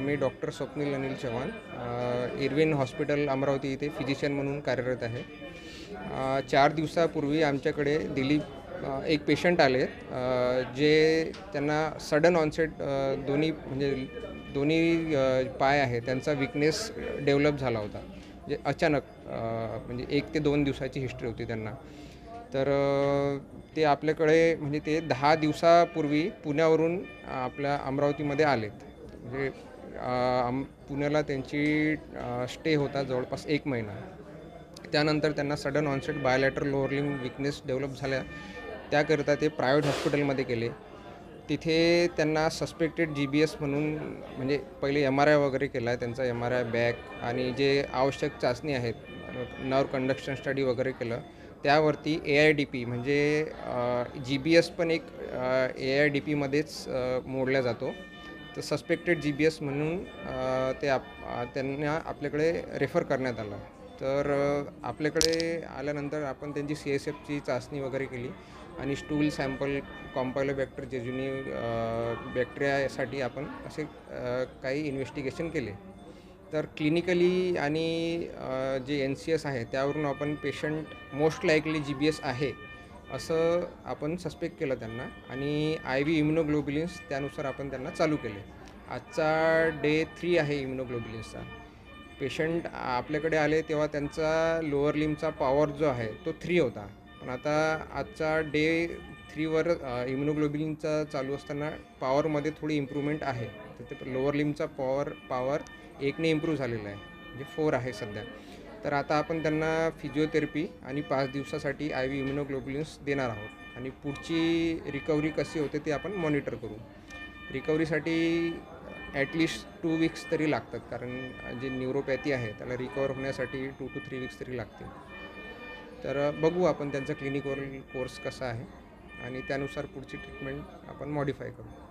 मी doctor Swapnil Anil Chavan Irwin hospital Amravati इथे physician म्हणून कार्यरत आहे. चार दिवसापूर्वी आमच्याकडे दिलीप एक पेशंट आले जे त्यांना सडन ऑनसेट दोन्ही म्हणजे दोन्ही पाय आहे त्यांचा विकनेस डेव्हलप झाला होता. म्हणजे अचानक म्हणजे एक ते दोन दिवसाची हिस्ट्री होती त्यांना. तर ते आपल्याकडे म्हणजे ते दहा दिवसापूर्वी पुण्यावरून आपल्या अमरावतीमध्ये आलेत. म्हणजे आम पुण्याला त्यांची स्टे होता जवळपास एक महिना. त्यानंतर त्यांना sudden onset bilateral lower limb weakness develop झाल्या. त्याकरिता ते प्रायव्हेट हॉस्पिटलमध्ये गेले. तिथे त्यांना सस्पेक्टेड जी बी एस म्हणून म्हणजे पहिले एम आर आय वगैरे केला आहे त्यांचा एम आर आय बॅक आणि जे आवश्यक चाचणी आहेत नर्व कंडक्शन स्टडी वगैरे केलं. त्यावरती ए आय डी पी म्हणजे जी बी एस पण एक ए आय डी पीमध्येच मोडला जातो. तर सस्पेक्टेड जी बी एस म्हणून ते आप त्यांना आपल्याकडे रेफर करण्यात आलं. तर आपल्याकडे आल्यानंतर आपण त्यांची सी एस एफची चाचणी वगैरे केली आणि स्टूल सॅम्पल कॉम्पायलो बॅक्टर जे जुनी बॅक्टेरियासाठी आपण असे काही इन्व्हेस्टिगेशन केले. तर क्लिनिकली आणि जे एन सी एस आहे त्यावरून आपण patient most likely G B S आहे. असं आपण सस्पेक्ट केलं त्यांना आणि आय व्ही इम्युनोग्लोबिलिन्स त्यानुसार आपण त्यांना चालू केले. आजचा डे थ्री आहे इम्युनोग्लोबिलिन्सचा पेशंट आपल्याकडे आले तेव्हा त्यांचा लोअर लिमचा पॉवर जो आहे तो थ्री होता. पण आता आजचा डे थ्रीवर इम्युनोग्लोबिलिनचा चालू असताना पॉवरमध्ये थोडी इम्प्रूव्हमेंट आहे. तर ते लोअर लिमचा पॉवर पॉवर एकने इम्प्रूव्ह झालेला आहे. म्हणजे फोर आहे सध्या. तर आता आपण त्यांना फिजिओथेरपी आणि पाच दिवसासाठी आय व्ही इम्युनोग्लोबिलिन्स देणार आहोत. आणि पुढची रिकव्हरी कशी होते ते आपण मॉनिटर करू. रिकव्हरीसाठी ॲटलिस्ट टू वीक्स तरी लागतात कारण जे न्यूरोपॅथी आहे त्याला रिकवर होण्यासाठी टू टू थ्री वीक्स तरी लागतील. तर बघू आपण त्यांचा क्लिनिकवर कोर्स कसा आहे आणि त्यानुसार पुढची ट्रीटमेंट आपण मॉडिफाय करू.